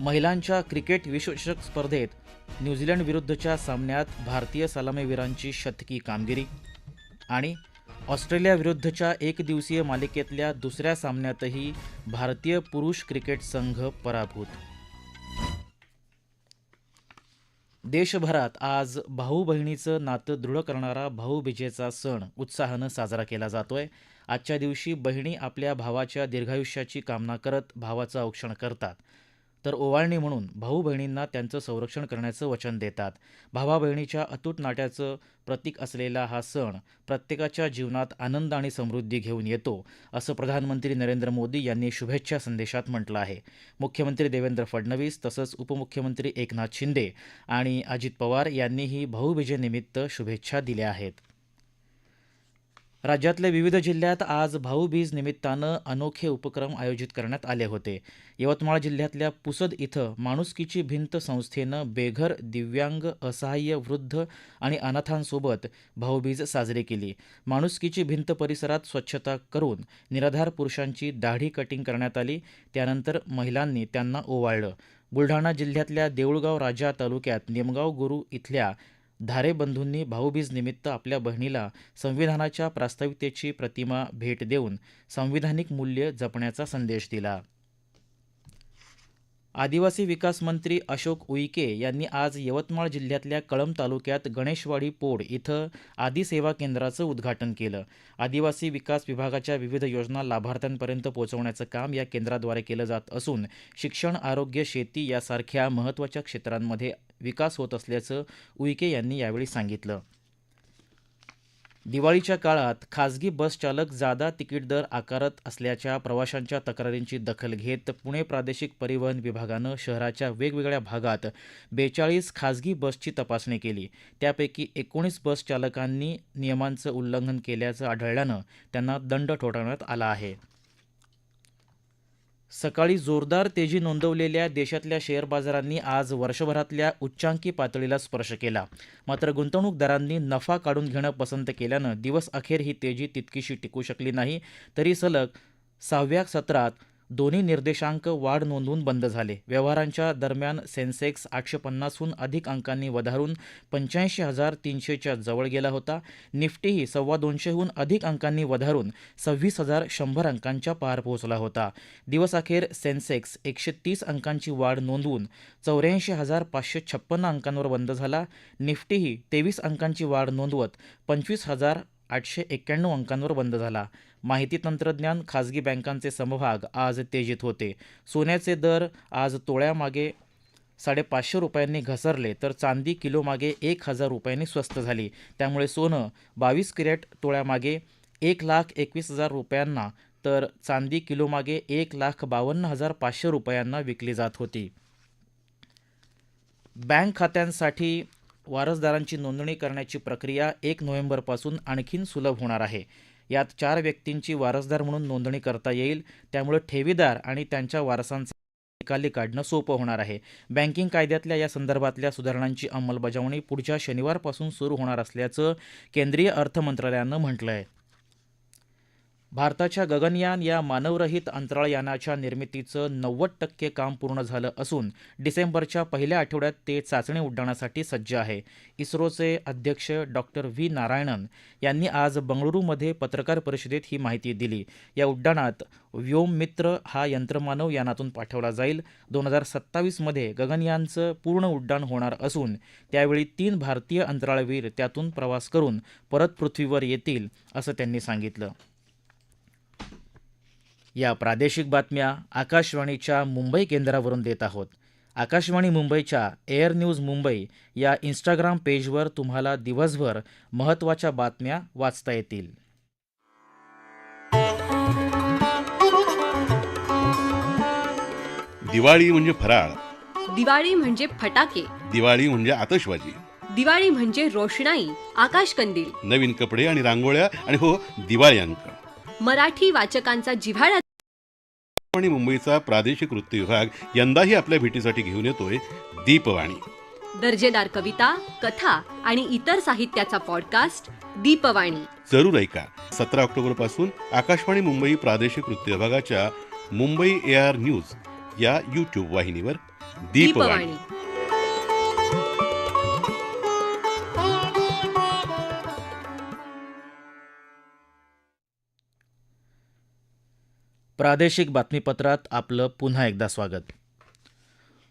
महिलांच्या क्रिकेट विश्वचषक स्पर्धेत न्यूझीलंड विरुद्धच्या सामन्यात भारतीय सलामीवीरांची शतकी कामगिरी आणि ऑस्ट्रेलियाविरुद्धच्या एकदिवसीय मालिकेतल्या दुसऱ्या सामन्यातही भारतीय पुरुष क्रिकेट संघ पराभूत. देशभरात आज भाऊ बहिणीचं नातं दृढ करणारा भाऊबीजेचा सण उत्साहानं साजरा केला जातोय. आजच्या दिवशी बहिणी आपल्या भावाच्या दीर्घायुष्याची कामना करत भावाचं औक्षण करतात. तर ओवाळणी म्हणून भाऊ बहिणींना त्यांचं संरक्षण करण्याचं वचन देतात. भावा बहिणीच्या अतूट नाट्याचं प्रतीक असलेला हा सण प्रत्येकाच्या जीवनात आनंद आणि समृद्धी घेऊन येतो असं प्रधानमंत्री नरेंद्र मोदी यांनी शुभेच्छा संदेशात म्हटलं आहे. मुख्यमंत्री देवेंद्र फडणवीस तसंच उपमुख्यमंत्री एकनाथ शिंदे आणि अजित पवार यांनीही भाऊबीजेनिमित्त शुभेच्छा दिल्या आहेत. राज्यातल्या विविध जिल्ह्यात आज भाऊबीज निमित्तानं अनोखे उपक्रम आयोजित करण्यात आले होते. यवतमाळ जिल्ह्यातल्या पुसद इथं माणुसकीची भिंत संस्थेनं बेघर दिव्यांग असहाय्य वृद्ध आणि अनाथांसोबत भाऊबीज साजरी केली. माणुसकीची भिंत परिसरात स्वच्छता करून निराधार पुरुषांची दाढी कटिंग करण्यात आली. त्यानंतर महिलांनी त्यांना ओवाळलं. बुलढाणा जिल्ह्यातल्या देऊळगाव राजा तालुक्यात निमगाव गुरु इथल्या धारे बंधूंनी भाऊबीज निमित्त आपल्या बहिणीला संविधानाच्या प्रास्ताविकतेची प्रतिमा भेट देऊन संविधानिक मूल्य जपण्याचा संदेश दिला. आदिवासी विकास मंत्री अशोक उईके यांनी आज यवतमाळ जिल्ह्यातल्या कळंब तालुक्यात गणेशवाडी पोड इथं आदी सेवा केंद्राचं उद्घाटन केलं. आदिवासी विकास विभागाच्या विविध योजना लाभार्थ्यांपर्यंत पोहोचवण्याचं काम या केंद्राद्वारे केलं जात असून शिक्षण आरोग्य शेती यासारख्या महत्त्वाच्या क्षेत्रांमध्ये विकास होत असल्याचं उईके यांनी यावेळी सांगितलं. दिवाळीच्या काळात खासगी बस चालक जादा तिकीट दर आकारत असल्याच्या प्रवाशांच्या तक्रारींची दखल घेत पुणे प्रादेशिक परिवहन विभागानं शहराच्या वेगवेगळ्या भागात बेचाळीस खासगी बसची तपासणी केली. त्यापैकी एकोणीस बस चालकांनी नियमांचं उल्लंघन केल्याचं आढळल्यानं त्यांना दंड ठोठावण्यात आला आहे. सकाळी जोरदार तेजी नोंदवलेल्या देशातल्या शेअर बाजारांनी आज वर्षभरातल्या उच्चांकी पातळीला स्पर्श केला. मात्र गुंतवणूकदारांनी नफा काढून घेणं पसंत केल्यानं दिवस अखेर ही तेजी तितकीशी टिकू शकली नाही. तरी सलग सहाव्या सत्रात दोन्ही निर्देशांक वाढ नोंदवून बंद झाले. व्यवहारांच्या दरम्यान सेन्सेक्स आठशे पन्नासहून अधिक अंकांनी वधारून पंच्याऐंशी हजार तीनशेच्या जवळ गेला होता. निफ्टीही सव्वा दोनशेहून अधिक अंकांनी वधारून सव्वीस हजार शंभर अंकांच्या पार पोहोचला होता. दिवसअखेर सेन्सेक्स एकशे तीस अंकांची वाढ नोंदवून चौऱ्याऐंशी हजार पाचशे छप्पन्न अंकांवर बंद झाला. निफ्टीही तेवीस अंकांची वाढ नोंदवत पंचवीस हजार आठशे एक्क्याण्णव अंकांवर बंद झाला. माहिती तंत्रज्ञान खाजगी बँकांचे समभाग आज तेजीत होते. सोन्याचे दर आज तोळ्यामागे साडेपाचशे रुपयांनी घसरले तर चांदी किलोमागे एक हजार रुपयांनी स्वस्त झाली. त्यामुळे सोनं बावीस किरेट तोळ्यामागे एक लाख एकवीस हजार रुपयांना तर चांदी किलोमागे एक लाख बावन्न हजार पाचशे रुपयांना विकली जात होती. बँक खात्यांसाठी वारसदारांची नोंदणी करण्याची प्रक्रिया एक नोव्हेंबरपासून आणखीन सुलभ होणार आहे. यात चार व्यक्तींची वारसदार म्हणून नोंदणी करता येईल. त्यामुळे ठेवीदार आणि त्यांच्या वारसांचे निकाली काढणं सोपं होणार आहे. बँकिंग कायद्यातल्या या संदर्भातल्या सुधारणांची अंमलबजावणी पुढच्या शनिवारपासून सुरू होणार असल्याचं केंद्रीय अर्थ मंत्रालयानं म्हटलं आहे भारताच्या गगनयान या मानवरहित अंतराळयानाच्या निर्मितीचं नव्वद टक्के काम पूर्ण झालं असून डिसेंबरच्या पहिल्या आठवड्यात ते चाचणी उड्डाणासाठी सज्ज आहे. इस्रोचे अध्यक्ष डॉक्टर व्ही. नारायणन यांनी आज बंगळुरूमध्ये पत्रकार परिषदेत ही माहिती दिली. या उड्डाणात व्योममित्र हा यंत्रमानव यानातून पाठवला जाईल. दोन हजार सत्तावीसमध्ये गगनयानचं पूर्ण उड्डाण होणार असून त्यावेळी तीन भारतीय अंतराळवीर त्यातून प्रवास करून परत पृथ्वीवर येतील असं त्यांनी सांगितलं. या प्रादेशिक बातम्या आकाशवाणीच्या मुंबई केंद्रावरून देत आहोत. आकाशवाणी मुंबईच्या एअर न्यूज मुंबई या इंस्टाग्राम पेजवर तुम्हाला दिवसभर महत्त्वाच्या बातम्या वाचता येतील. दिवाळी म्हणजे फराळ. दिवाळी म्हणजे फटाके. दिवाळी म्हणजे आतषबाजी दिवाळी म्हणजे रोषणाई आकाशकंदील. नवीन कपडे आणि रांगोळ्या आणि हो दिवाळी अंक. मराठी वाचकांचा जिव्हाळा आणि मुंबईचा प्रादेशिक वृत्त विभाग यंदाही आपल्या भेटीसाठी घेऊन येतोय दीपवाणी. दर्जेदार कविता कथा आणि इतर साहित्याचा पॉडकास्ट दीपवाणी. जरूर ऐका. सतरा ऑक्टोबरपासून आकाशवाणी मुंबई प्रादेशिक वृत्त विभागाच्या मुंबई ए आर न्यूज या युट्यूब वाहिनीवर दीपवाणी. प्रादेशिक बातमीपत्रात आपलं पुन्हा एकदा स्वागत.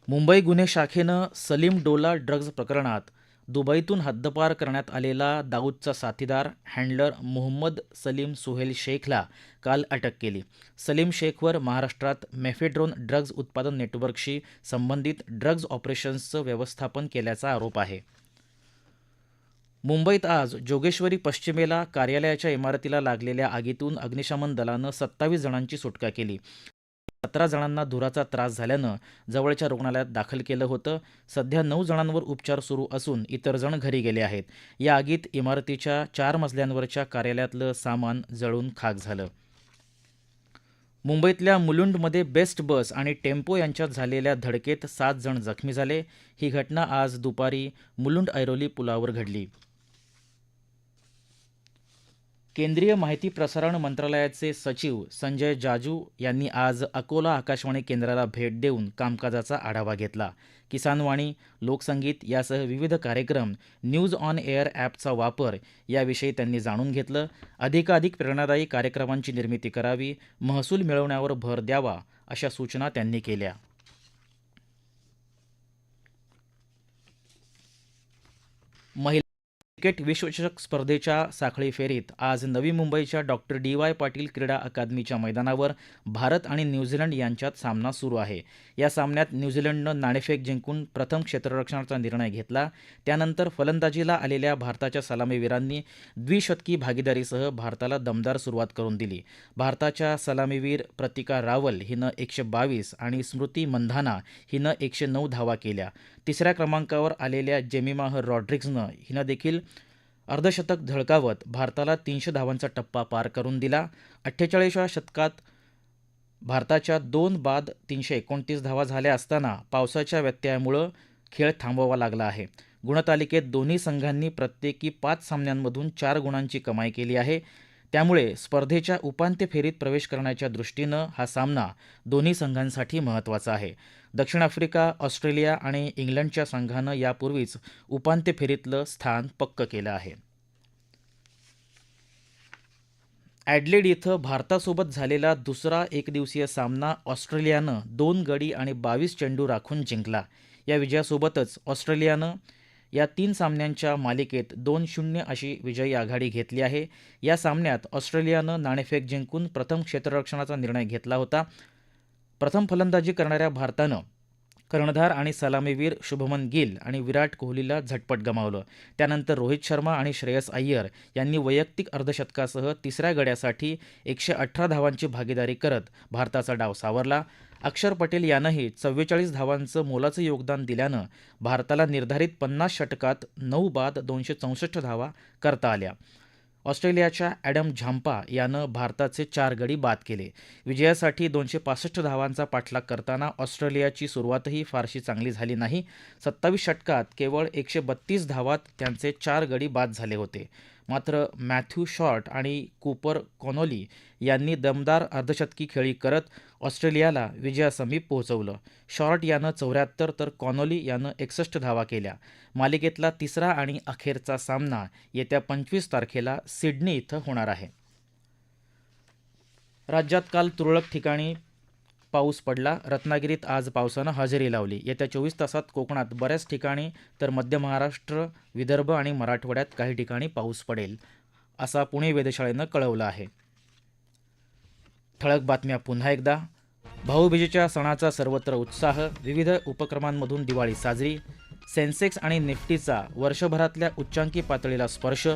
मुंबई गुन्हे शाखेनं सलीम डोला ड्रग्ज प्रकरणात दुबईतून हद्दपार करण्यात आलेला दाऊदचा साथीदार हँडलर मोहम्मद सलीम सुहेल शेखला काल अटक केली. सलीम शेखवर महाराष्ट्रात मेफेड्रोन ड्रग्ज उत्पादन नेटवर्कशी संबंधित ड्रग्ज ऑपरेशन्सचं व्यवस्थापन केल्याचा आरोप आहे. मुंबईत आज जोगेश्वरी पश्चिमेला कार्यालयाच्या इमारतीला लागलेल्या आगीतून अग्निशमन दलानं सत्तावीस जणांची सुटका केली. सतरा जणांना धुराचा त्रास झाल्यानं जवळच्या रुग्णालयात दाखल केलं होतं. सध्या नऊ जणांवर उपचार सुरू असून इतर जण घरी गेले आहेत. या आगीत इमारतीच्या चार मजल्यांवरच्या कार्यालयातलं सामान जळून खाक झालं. मुंबईतल्या मुलुंडमध्ये बेस्ट बस आणि टेम्पो यांच्यात झालेल्या धडकेत सात जण जखमी झाले. ही घटना आज दुपारी मुलुंड ऐरोली पुलावर घडली. केंद्रीय माहिती प्रसारण मंत्रालयाचे सचिव संजय जाजू यांनी आज अकोला आकाशवाणी केंद्राला भेट देऊन कामकाजाचा आढावा घेतला. किसानवाणी लोकसंगीत यासह विविध कार्यक्रम न्यूज ऑन एअर ॲपचा वापर याविषयी त्यांनी जाणून घेतलं. अधिकाधिक प्रेरणादायी कार्यक्रमांची निर्मिती करावी महसूल मिळवण्यावर भर द्यावा अशा सूचना त्यांनी केल्या. महिला क्रिकेट विश्वचषक स्पर्धेच्या साखळी फेरीत आज नवी मुंबईच्या डॉक्टर डी वाय पाटील क्रीडा अकादमीच्या मैदानावर भारत आणि न्यूझीलंड यांच्यात सामना सुरू आहे. या सामन्यात न्यूझीलंडनं नाणेफेक जिंकून प्रथम क्षेत्ररक्षणाचा निर्णय घेतला. त्यानंतर फलंदाजीला आलेल्या भारताच्या सलामीवीरांनी द्विशतकी भागीदारीसह भारताला दमदार सुरुवात करून दिली. भारताच्या सलामीवीर प्रतिका रावल हिनं एकशे बावीस आणि स्मृती मंधाना हिनं एकशे नऊ धावा केल्या. तिसऱ्या क्रमांकावर आलेल्या जेमिमाह रॉड्रिक्सनं हिनं देखील अर्धशतक झळकावत भारताला तीनशे धावांचा टप्पा पार करून दिला. अठ्ठेचाळीसव्या शतकात भारताच्या दोन बाद तीनशे एकोणतीस धावा झाल्या असताना पावसाच्या व्यत्ययामुळं खेळ थांबवावा लागला आहे. गुणतालिकेत दोन्ही संघांनी प्रत्येकी पाच सामन्यांमधून चार गुणांची कमाई केली आहे. त्यामुळे स्पर्धेच्या उपांत्य फेरीत प्रवेश करण्याच्या दृष्टीनं हा सामना दोन्ही संघांसाठी महत्त्वाचा आहे. दक्षिण आफ्रिका ऑस्ट्रेलिया आणि इंग्लंडच्या संघानं यापूर्वीच उपांत्य फेरीतलं स्थान पक्क केलं आहे. ॲडलेड इथं भारतासोबत झालेला दुसरा एकदिवसीय सामना ऑस्ट्रेलियानं दोन गडी आणि बावीस चेंडू राखून जिंकला. या विजयासोबतच ऑस्ट्रेलियानं या तीन सामन्यांच्या मालिकेत दोन शून्य अशी विजयी आघाडी घेतली आहे. या सामन्यात ऑस्ट्रेलियानं नाणेफेक जिंकून प्रथम क्षेत्ररक्षणाचा निर्णय घेतला होता. प्रथम फलंदाजी करणाऱ्या भारतानं कर्णधार आणि सलामीवीर शुभमन गिल आणि विराट कोहलीला झटपट गमावलं. त्यानंतर रोहित शर्मा आणि श्रेयस अय्यर यांनी वैयक्तिक अर्धशतकासह तिसऱ्या गड्यासाठी एकशे अठरा धावांची भागीदारी करत भारताचा डाव सावरला. अक्षर पटेल यानंही चव्वेचाळीस धावांचं मोलाचं योगदान दिल्यानं भारताला निर्धारित पन्नास षटकात नऊ बाद दोनशे चौसष्ट धावा करता आल्या. ऑस्ट्रेलियाच्या ॲडम झांपा यानं भारताचे चार गडी बाद केले. विजयासाठी दोनशे पासष्ट धावांचा पाठलाग करताना ऑस्ट्रेलियाची सुरुवातही फारशी चांगली झाली नाही. सत्तावीस षटकात केवळ एकशे बत्तीस धावात त्यांचे चार गडी बाद झाले होते. मात्र मॅथ्यू शॉर्ट आणि कूपर कॉनोली यांनी दमदार अर्धशतकी खेळी करत ऑस्ट्रेलियाला विजयासमीप पोहोचवलं. शॉर्ट यानं चौऱ्याहत्तर तर कॉनोली यानं एकसष्ट धावा केल्या. मालिकेतला तिसरा आणि अखेरचा सामना येत्या पंचवीस तारखेला सिडनी इथं होणार आहे. राज्यात काल तुरळक ठिकाणी पाऊस पडला रत्नागिरीत आज पावसानं हजेरी लावली. येत्या चोवीस तासात कोकणात बऱ्याच ठिकाणी तर मध्य महाराष्ट्र विदर्भ आणि मराठवाड्यात काही ठिकाणी पाऊस पडेल असा पुणे वेधशाळेनं कळवलं आहे. ठळक बातम्या पुन्हा एकदा. भाऊबीजेच्या सणाचा सर्वत्र उत्साह विविध उपक्रमांमधून दिवाळी साजरी सेन्सेक्स आणि निफ्टीचा वर्षभरातल्या उच्चांकी पातळीला स्पर्श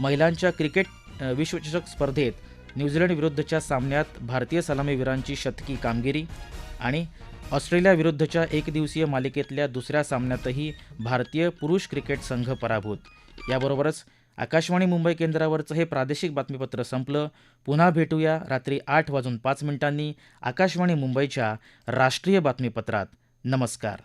महिलांच्या क्रिकेट विश्वचषक स्पर्धेत न्यूझीलंड विरुद्धच्या सामन्यात भारतीय सलामीवीरांची शतकी कामगिरी आणि ऑस्ट्रेलियाविरुद्धच्या एकदिवसीय मालिकेतल्या दुसऱ्या सामन्यातही भारतीय पुरुष क्रिकेट संघ पराभूत. याबरोबरच आकाशवाणी मुंबई केंद्रावरचं हे प्रादेशिक बातमीपत्र संपलं. पुन्हा भेटूया रात्री आठ वाजून पाच मिनिटांनी आकाशवाणी मुंबईच्या राष्ट्रीय बातमीपत्रात. नमस्कार.